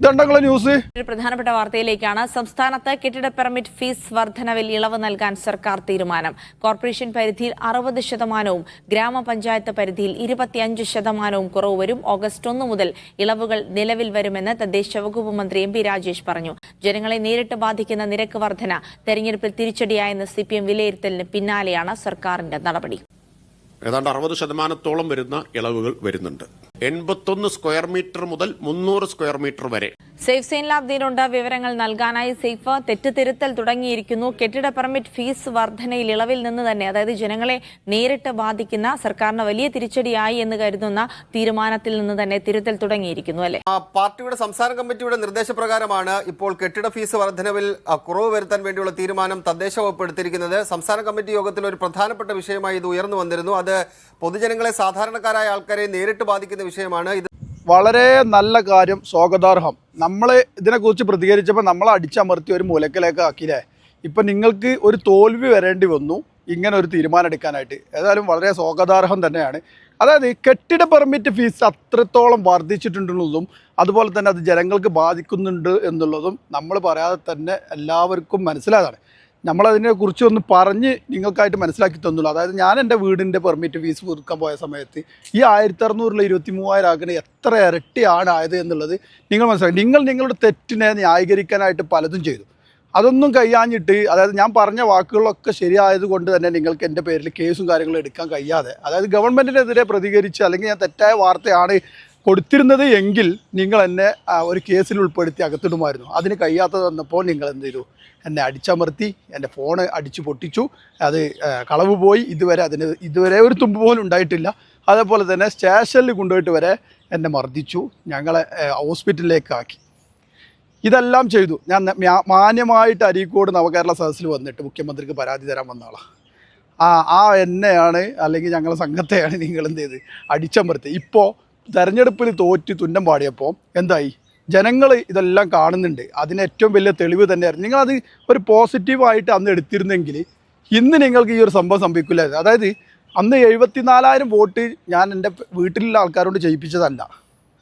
ഇതുണ്ടങ്ങളെ news? ഒരു പ്രധാനപ്പെട്ട വാർത്തയിലേക്കാണ്. സംസ്ഥാനത്ത് കെട്ടിട പെർമിറ്റ് ഫീസ് വർധനവിൽ ഇളവ് നൽകാൻ സർക്കാർ തീരുമാനം. കോർപ്പറേഷൻ പരിധിയിൽ അറുപത് ശതമാനവും ഗ്രാമപഞ്ചായത്ത് പരിധിയിൽ ഇരുപത്തിയഞ്ച് ശതമാനവും കുറവ് വരും. ഓഗസ്റ്റ് ഒന്ന് മുതൽ ഇളവുകൾ നിലവിൽ വരുമെന്ന് തദ്ദേശ വകുപ്പ് മന്ത്രി എം പി രാജേഷ് പറഞ്ഞു. ജനങ്ങളെ നേരിട്ട് ബാധിക്കുന്ന നിരക്ക് വർധന തെരഞ്ഞെടുപ്പിൽ തിരിച്ചടിയായെന്ന് സി പി എം വിലയിരുത്തലിന് പിന്നാലെയാണ് സർക്കാരിന്റെ നടപടി. ഏതാണ്ട് അറുപത് ശതമാനത്തോളം വരുന്ന ഇളവുകൾ വരുന്നുണ്ട്. എൺപത്തൊന്ന് സ്ക്വയർ മീറ്റർ മുതൽ മുന്നൂറ് സ്ക്വയർ മീറ്റർ വരെ. സേഫ് സൈൻ ലാബ്ദീനുണ്ട് വിവരങ്ങൾ നൽകാനായി സേഫ് തെറ്റ് തിരുത്തൽ തുടങ്ങിയിരിക്കുന്നു. കെട്ടിട പെർമിറ്റ് ഫീസ് വർധനയിൽ ഇളവിൽ നിന്ന് തന്നെ അതായത് ജനങ്ങളെ നേരിട്ട് ബാധിക്കുന്ന സർക്കാരിന് വലിയ തിരിച്ചടിയായി എന്ന് കരുതുന്ന തീരുമാനത്തിൽ നിന്ന് തന്നെ തിരുത്തൽ തുടങ്ങിയിരിക്കുന്നു അല്ലെ? പാർട്ടിയുടെ സംസ്ഥാന കമ്മിറ്റിയുടെ നിർദ്ദേശപ്രകാരമാണ് ഇപ്പോൾ കെട്ടിട ഫീസ് വർധനവിൽ കുറവ് വരുത്താൻ വേണ്ടിയുള്ള തീരുമാനം തദ്ദേശ വകുപ്പ് എടുത്തിരിക്കുന്നത്. സംസ്ഥാന കമ്മിറ്റി യോഗത്തിൽ ഒരു പ്രധാനപ്പെട്ട വിഷയമായി ഇത് ഉയർന്നു വന്നിരുന്നു. അത് പൊതുജനങ്ങളെ സാധാരണക്കാരായ ആൾക്കാരെ നേരിട്ട് ബാധിക്കുന്ന വിഷയമാണ്. ഇത് വളരെ നല്ല കാര്യം സ്വാഗതാർഹം. നമ്മൾ ഇതിനെക്കുറിച്ച് പ്രതികരിച്ചപ്പോൾ നമ്മളെ അടിച്ചമർത്തി ഒരു മൂലക്കിലേക്ക് ആക്കിയില്ലേ? ഇപ്പം നിങ്ങൾക്ക് ഒരു തോൽവി വരേണ്ടി വന്നു ഇങ്ങനെ ഒരു തീരുമാനം എടുക്കാനായിട്ട്. ഏതായാലും വളരെ സ്വാഗതാർഹം തന്നെയാണ്. അതായത് കെട്ടിട പെർമിറ്റ് ഫീസ് അത്രത്തോളം വർദ്ധിച്ചിട്ടുണ്ടെന്നുള്ളതും അതുപോലെ തന്നെ അത് ജനങ്ങൾക്ക് ബാധിക്കുന്നുണ്ട് എന്നുള്ളതും നമ്മൾ പറയാതെ തന്നെ എല്ലാവർക്കും മനസ്സിലായതാണ്. നമ്മളതിനെ കുറിച്ചൊന്ന് പറഞ്ഞ് നിങ്ങൾക്കായിട്ട് മനസ്സിലാക്കി തന്നുള്ളൂ. അതായത് ഞാൻ എന്റെ വീടിന്റെ പെർമിറ്റ് ഫീസ് പുതുക്കാൻ പോയ സമയത്ത് ഈ ആയിരത്തി അറുന്നൂറിൽ ഇരുപത്തി മൂവായിരം ആക്കുന്ന എത്ര ഇരട്ടിയാണ് ആയത് എന്നുള്ളത് നിങ്ങൾ മനസ്സിലാക്കി നിങ്ങൾ നിങ്ങളുടെ തെറ്റിനെ ന്യായീകരിക്കാനായിട്ട് പലതും ചെയ്തു. അതൊന്നും കഴിയാഞ്ഞിട്ട് അതായത് ഞാൻ പറഞ്ഞ വാക്കുകളൊക്കെ ശരിയായത് കൊണ്ട് തന്നെ നിങ്ങൾക്ക് എന്റെ പേരിൽ കേസും കാര്യങ്ങളും എടുക്കാൻ കഴിയാതെ അതായത് ഗവൺമെന്റിനെതിരെ പ്രതികരിച്ച് അല്ലെങ്കിൽ ഞാൻ തെറ്റായ വാർത്തയാണ് കൊടുത്തിരുന്നത് എങ്കിൽ നിങ്ങൾ എന്നെ ഒരു കേസിൽ ഉൾപ്പെടുത്തി അകത്തിടുമായിരുന്നു. അതിന് കഴിയാത്തത് വന്നപ്പോൾ നിങ്ങൾ എന്ത് ചെയ്തു? എന്നെ അടിച്ചമർത്തി എന്റെ ഫോൺ അടിച്ചു പൊട്ടിച്ചു. അത് കളവ് പോയി. ഇതുവരെ അതിന് ഇതുവരെ ഒരു തുമ്പ് പോലും ഉണ്ടായിട്ടില്ല. അതേപോലെ തന്നെ സ്റ്റേഷനിൽ കൊണ്ടുപോയിട്ട് വരെ എന്നെ മർദ്ദിച്ചു. ഞങ്ങളെ ഹോസ്പിറ്റലിലേക്കാക്കി ഇതെല്ലാം ചെയ്തു. ഞാൻ മാന്യമായിട്ട് അരീക്കോട് നവകേരള സദസ്സിൽ വന്നിട്ട് മുഖ്യമന്ത്രിക്ക് പരാതി തരാൻ വന്ന ആളാണ് ആ ആ എന്നെയാണ് അല്ലെങ്കിൽ ഞങ്ങളെ സംഘത്തെയാണ് നിങ്ങൾ എന്ത് ചെയ്ത്? അടിച്ചമർത്തി. ഇപ്പോൾ തെരഞ്ഞെടുപ്പിൽ തോറ്റ് തുന്നം പാടിയപ്പോൾ എന്തായി? ജനങ്ങൾ ഇതെല്ലാം കാണുന്നുണ്ട്. അതിന് ഏറ്റവും വലിയ തെളിവ് തന്നെയായിരുന്നു. അത് ഒരു പോസിറ്റീവായിട്ട് അന്ന് എടുത്തിരുന്നെങ്കിൽ ഇന്ന് നിങ്ങൾക്ക് ഈ ഒരു സംഭവം സംഭവിക്കില്ലായിരുന്നു. അതായത് അന്ന് എഴുപത്തിനാലായിരം വോട്ട് ഞാൻ എന്റെ വീട്ടിലുള്ള ആൾക്കാരോട് ചെയ്യിപ്പിച്ചതല്ല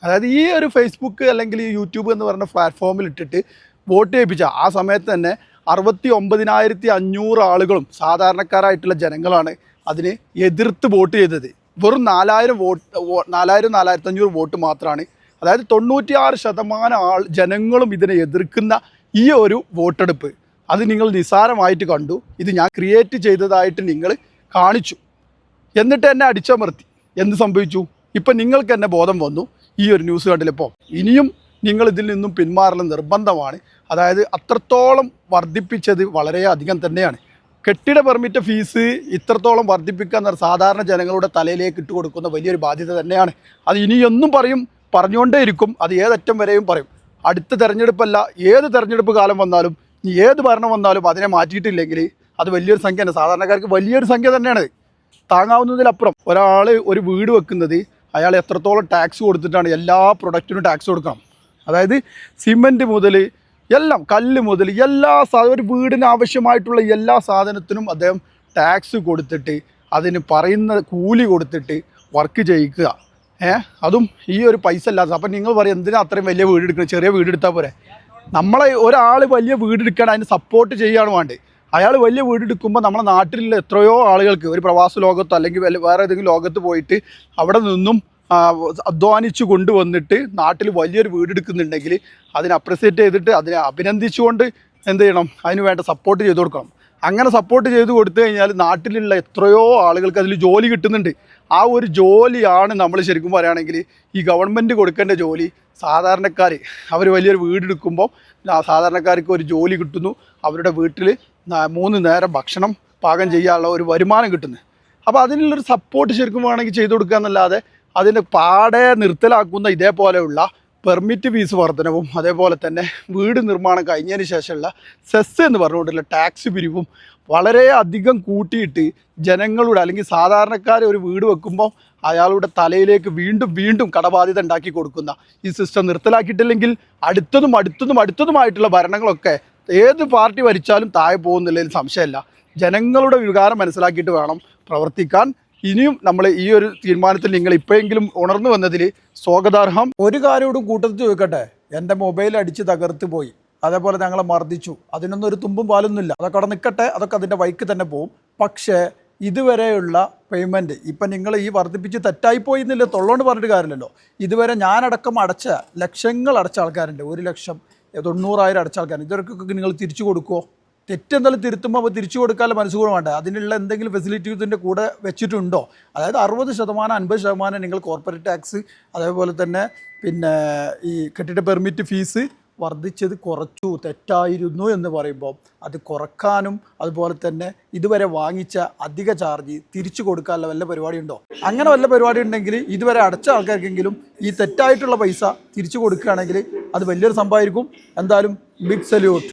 അതായത് ഈ ഒരു ഫേസ്ബുക്ക് അല്ലെങ്കിൽ യൂട്യൂബ് എന്ന് പറയുന്ന പ്ലാറ്റ്ഫോമിൽ ഇട്ടിട്ട് വോട്ട് ചെയ്യിപ്പിച്ച ആ സമയത്ത് തന്നെ അറുപത്തി ഒമ്പതിനായിരത്തി അഞ്ഞൂറ് ആളുകളും സാധാരണക്കാരായിട്ടുള്ള ജനങ്ങളാണ് അതിന് എതിർത്ത് വോട്ട് ചെയ്തത്. വെറും നാലായിരം വോട്ട് നാലായിരം നാലായിരത്തി അഞ്ഞൂറ് വോട്ട് മാത്രമാണ് അതായത് തൊണ്ണൂറ്റിയാറ് ശതമാനം ആൾ ജനങ്ങളും ഇതിനെ എതിർക്കുന്ന ഈ ഒരു വോട്ടെടുപ്പ്. അത് നിങ്ങൾ നിസ്സാരമായിട്ട് കണ്ടു. ഇത് ഞാൻ ക്രിയേറ്റ് ചെയ്തതായിട്ട് നിങ്ങൾ കാണിച്ചു. എന്നിട്ട് എന്നെ അടിച്ചമർത്തി. എന്ത് സംഭവിച്ചു? ഇപ്പം നിങ്ങൾക്ക് എന്നെ ബോധം വന്നു. ഈ ഒരു ന്യൂസ് കണ്ടിലിപ്പോൾ ഇനിയും നിങ്ങൾ ഇതിൽ നിന്നും പിന്മാറൽ നിർബന്ധമാണ്. അതായത് അത്രത്തോളം വർദ്ധിപ്പിച്ചത് വളരെയധികം തന്നെയാണ്. കെട്ടിട പെർമിറ്റ് ഫീസ് ഇത്രത്തോളം വർദ്ധിപ്പിക്കുക സാധാരണ ജനങ്ങളുടെ തലയിലേക്ക് ഇട്ട് കൊടുക്കുന്ന വലിയൊരു ബാധ്യത തന്നെയാണ്. അത് ഇനിയൊന്നും പറയും പറഞ്ഞുകൊണ്ടേ ഇരിക്കും. അത് ഏതറ്റം വരെയും പറയും. അടുത്ത തെരഞ്ഞെടുപ്പല്ല ഏത് തെരഞ്ഞെടുപ്പ് കാലം വന്നാലും ഏത് ഭരണം വന്നാലും അതിനെ മാറ്റിയിട്ടില്ലെങ്കിൽ അത് വലിയൊരു സംഖ്യയാണ് സാധാരണക്കാർക്ക് വലിയൊരു സംഖ്യ തന്നെയാണ്. താങ്ങാവുന്നതിലപ്പുറം ഒരാൾ ഒരു വീട് വെക്കുന്നത് അയാൾ എത്രത്തോളം ടാക്സ് കൊടുത്തിട്ടാണ് എല്ലാ പ്രൊഡക്റ്റിനും ടാക്സ് കൊടുക്കണം. അതായത് സിമന്റ് മുതൽ എല്ലാം കല്ല് മുതൽ എല്ലാ ഒരു വീടിന് ആവശ്യമായിട്ടുള്ള എല്ലാ സാധനത്തിനും അദ്ദേഹം ടാക്സ് കൊടുത്തിട്ട് അതിന് പറയുന്ന കൂലി കൊടുത്തിട്ട് വർക്ക് ചെയ്യിക്കുക. ഏ? അതും ഈ ഒരു പൈസ അല്ലാതെ. അപ്പം നിങ്ങൾ പറയും എന്തിനാ അത്രയും വലിയ വീട് എടുക്കണം? ചെറിയ വീട് എടുത്താൽ പോരെ? നമ്മളെ ഒരാൾ വലിയ വീട് എടുക്കാൻ അതിന് സപ്പോർട്ട് ചെയ്യുകയാണ് വേണ്ടത്. അയാൾ വലിയ വീട് എടുക്കുമ്പോൾ നമ്മുടെ നാട്ടിലുള്ള എത്രയോ ആളുകൾക്ക് ഒരു പ്രവാസ ലോകത്തോ അല്ലെങ്കിൽ വേറെ ഏതെങ്കിലും ലോകത്ത് പോയിട്ട് അവിടെ നിന്നും അധ്വാനിച്ച് കൊണ്ടുവന്നിട്ട് നാട്ടിൽ വലിയൊരു വീട് എടുക്കുന്നുണ്ടെങ്കിൽ അതിനെ അപ്രിസിയേറ്റ് ചെയ്തിട്ട് അതിനെ അഭിനന്ദിച്ചുകൊണ്ട് എന്ത് ചെയ്യണം? അതിന് വേണ്ട സപ്പോർട്ട് ചെയ്ത് കൊടുക്കണം. അങ്ങനെ സപ്പോർട്ട് ചെയ്ത് കൊടുത്തു കഴിഞ്ഞാൽ നാട്ടിലുള്ള എത്രയോ ആളുകൾക്ക് അതിൽ ജോലി കിട്ടുന്നുണ്ട്. ആ ഒരു ജോലിയാണ് നമ്മൾ ശരിക്കും പറയുകയാണെങ്കിൽ ഈ ഗവൺമെന്റ് കൊടുക്കേണ്ട ജോലി. സാധാരണക്കാർ അവർ വലിയൊരു വീടെടുക്കുമ്പോൾ സാധാരണക്കാർക്ക് ഒരു ജോലി കിട്ടുന്നു. അവരുടെ വീട്ടിൽ മൂന്ന് നേരം ഭക്ഷണം പാകം ചെയ്യാനുള്ള ഒരു വരുമാനം കിട്ടുന്നു. അപ്പോൾ അതിനുള്ളൊരു സപ്പോർട്ട് ശരിക്കും വേണമെങ്കിൽ ചെയ്തു കൊടുക്കുക എന്നല്ലാതെ അതിനെ പാടെ നിർത്തലാക്കുന്ന ഇതേപോലെയുള്ള പെർമിറ്റ് ഫീസ് വർധനവും അതേപോലെ തന്നെ വീട് നിർമ്മാണം കഴിഞ്ഞതിന് ശേഷമുള്ള സെസ് എന്ന് പറഞ്ഞുകൊണ്ടുള്ള ടാക്സ് പിരിവും വളരെ അധികം കൂട്ടിയിട്ട് ജനങ്ങളുടെ അല്ലെങ്കിൽ സാധാരണക്കാർ ഒരു വീട് വെക്കുമ്പോൾ അയാളുടെ തലയിലേക്ക് വീണ്ടും വീണ്ടും കടബാധ്യത ഉണ്ടാക്കി കൊടുക്കുന്ന ഈ സിസ്റ്റം നിർത്തലാക്കിയിട്ടില്ലെങ്കിൽ അടുത്തതും അടുത്തതും അടുത്തതുമായിട്ടുള്ള ഭരണങ്ങളൊക്കെ ഏത് പാർട്ടി ഭരിച്ചാലും താഴെ പോകുന്നില്ലതിൽ സംശയമില്ല. ജനങ്ങളുടെ വികാരം മനസ്സിലാക്കിയിട്ട് വേണം പ്രവർത്തിക്കാൻ. ഇനിയും നമ്മൾ ഈ ഒരു തീരുമാനത്തിൽ നിങ്ങൾ ഇപ്പോഴെങ്കിലും ഉണർന്നു വന്നതിൽ സ്വാഗതാർഹം. ഒരു കാര്യോടും കൂട്ടത്തിൽ ചോദിക്കട്ടെ. എന്റെ മൊബൈൽ അടിച്ച് തകർത്ത് പോയി. അതേപോലെ ഞങ്ങളെ മർദ്ദിച്ചു. അതിനൊന്നും ഒരു തുമ്പും പാലൊന്നുമില്ല. അതൊക്കെ അവിടെ നിൽക്കട്ടെ. അതൊക്കെ അതിന്റെ വൈക്ക് തന്നെ പോവും. പക്ഷേ ഇതുവരെയുള്ള പേയ്മെന്റ് ഇപ്പം നിങ്ങൾ ഈ വർദ്ധിപ്പിച്ച് തെറ്റായിപ്പോയി എന്നില്ല. തൊള്ളോണ്ട് പറഞ്ഞിട്ട് കാര്യമില്ലല്ലോ. ഇതുവരെ ഞാനടക്കം അടച്ച ലക്ഷങ്ങൾ അടച്ച ആൾക്കാരുണ്ട്. ഒരു ലക്ഷം തൊണ്ണൂറായിരം അടച്ച ആൾക്കാരുണ്ട്. ഇവർക്കൊക്കെ നിങ്ങൾ തിരിച്ചു കൊടുക്കുമോ തെറ്റെന്തായാലും തിരുത്തുമ്പോൾ അപ്പോൾ തിരിച്ചു കൊടുക്കാനുള്ള മനസ്സുകൂടെ വേണ്ട? അതിനുള്ള എന്തെങ്കിലും ഫെസിലിറ്റീസിന്റെ കൂടെ വെച്ചിട്ടുണ്ടോ? അതായത് അറുപത് ശതമാനം അൻപത് ശതമാനം നിങ്ങൾ കോർപ്പറേറ്റ് ടാക്സ് അതേപോലെ തന്നെ പിന്നെ ഈ കെട്ടിട പെർമിറ്റ് ഫീസ് വർദ്ധിച്ചത് കുറച്ചു തെറ്റായിരുന്നു എന്ന് പറയുമ്പോൾ അത് കുറക്കാനും അതുപോലെ തന്നെ ഇതുവരെ വാങ്ങിച്ച അധിക ചാർജ് തിരിച്ചു കൊടുക്കാനുള്ള വല്ല പരിപാടി ഉണ്ടോ അങ്ങനെ വല്ല പരിപാടി ഉണ്ടെങ്കിൽ ഇതുവരെ അടച്ച ആൾക്കാർക്കെങ്കിലും ഈ തെറ്റായിട്ടുള്ള പൈസ തിരിച്ചു കൊടുക്കുകയാണെങ്കിൽ അത് വലിയൊരു സംഭവമായിരിക്കും. എന്തായാലും ബിഗ് സല്യൂട്ട്